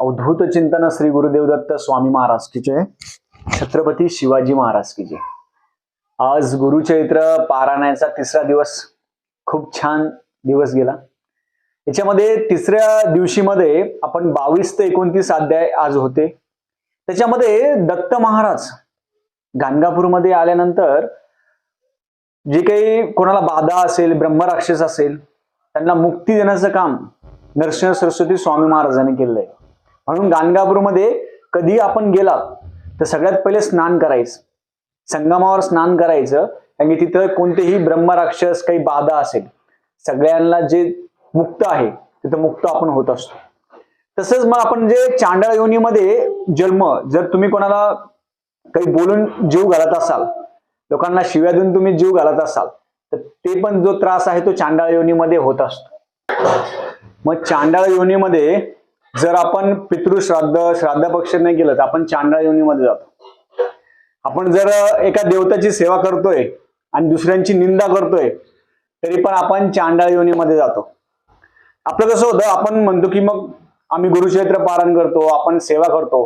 अवधूत चिंतन श्री गुरुदेव दत्त स्वामी महाराज की जय छत्रपती शिवाजी महाराज की जय आज गुरुचैत्र पारायणाचा तिसरा दिवस खूप छान दिवस गेला. याच्यामध्ये तिसऱ्या दिवशीमध्ये आपण बावीस ते एकोणतीस अध्याय आज होते. त्याच्यामध्ये दत्त महाराज गाणगापूरमध्ये आल्यानंतर जे काही कोणाला बाधा असेल ब्रह्मराक्षस असेल त्यांना मुक्ती देण्याचं काम नरसिंह सरस्वती स्वामी महाराजांनी केलेलं आहे. म्हणून गाणगापूरमध्ये कधी आपण गेला तर सगळ्यात पहिले स्नान करायचं. संगमावर स्नान करायचं कारण की तिथं कोणतेही ब्रह्मराक्षस काही बाधा असेल सगळ्यांना जे मुक्त आहे तिथं मुक्त आपण होत असतो. तसंच मग आपण जे चांडाळ योनीमध्ये जन्म जर तुम्ही कोणाला काही बोलून जीव घालत असाल लोकांना शिव्या देऊन तुम्ही जीव घालत असाल तर ते पण जो त्रास आहे तो चांडाळ योनीमध्ये होत असतो. मग चांडाळ योनीमध्ये जर आपण पितृश्राद्ध श्राद्ध पक्ष नाही केलं तर आपण चांडाळ योनीमध्ये जातो. आपण जर एका देवताची सेवा करतोय आणि दुसऱ्यांची निंदा करतोय तरी पण आपण चांडाळ योनीमध्ये जातो. आपलं कसं होतं आपण म्हणतो की मग आम्ही गुरुक्षेत्र पारण करतो आपण सेवा करतो.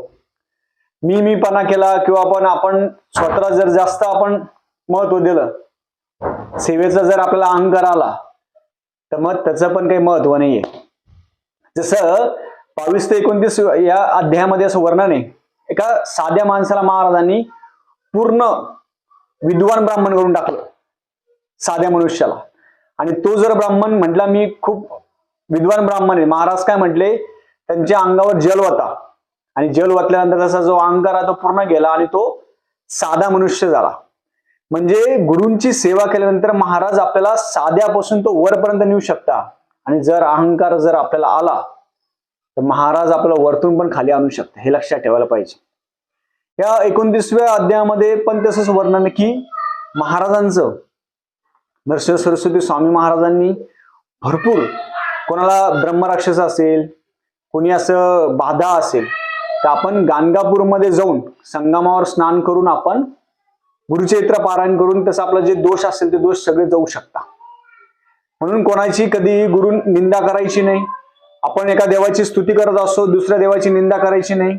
मी मीपणा केला किंवा आपण आपण स्वतःला जर जास्त आपण महत्त्व दिलं सेवेचा जर आपल्याला अहंकार आला तर मग त्याचं पण काही महत्त्व नाहीये. जसं बावीस ते एकोणतीस या अध्यायामध्ये असं वर्णन आहे. एका साध्या माणसाला महाराजांनी पूर्ण विद्वान ब्राह्मण करून टाकलं. साध्या मनुष्याला. आणि तो जर ब्राह्मण म्हटला मी खूप विद्वान ब्राह्मण आहे. महाराज काय म्हटले? त्यांच्या अंगावर जल होता आणि जल वाचल्यानंतर त्याचा जो अहंकार आहे तो पूर्ण गेला आणि तो साधा मनुष्य झाला. म्हणजे गुरूंची सेवा केल्यानंतर महाराज आपल्याला साध्यापासून तो वरपर्यंत नेऊ शकता. आणि जर अहंकार जर आपल्याला आला तर महाराज आपलं वरतून पण खाली आणू शकते हे लक्षात ठेवायला पाहिजे. या एकोणतीसव्या अध्यायामध्ये पण तसंच वर्णन की महाराजांचं नरसिंह सरस्वती स्वामी महाराजांनी भरपूर कोणाला ब्रह्मराक्षस असेल कोणी असं बाधा असेल तर आपण गाणगापूरमध्ये जाऊन संगमावर स्नान करून आपण गुरुचैत्र पारायण करून तसं आपला जे दोष असेल ते दोष सगळे जाऊ शकता. म्हणून कोणाची कधी गुरु निंदा करायची नाही. आपण एका देवाची स्तुती करत असतो दुसऱ्या देवाची निंदा करायची नाही.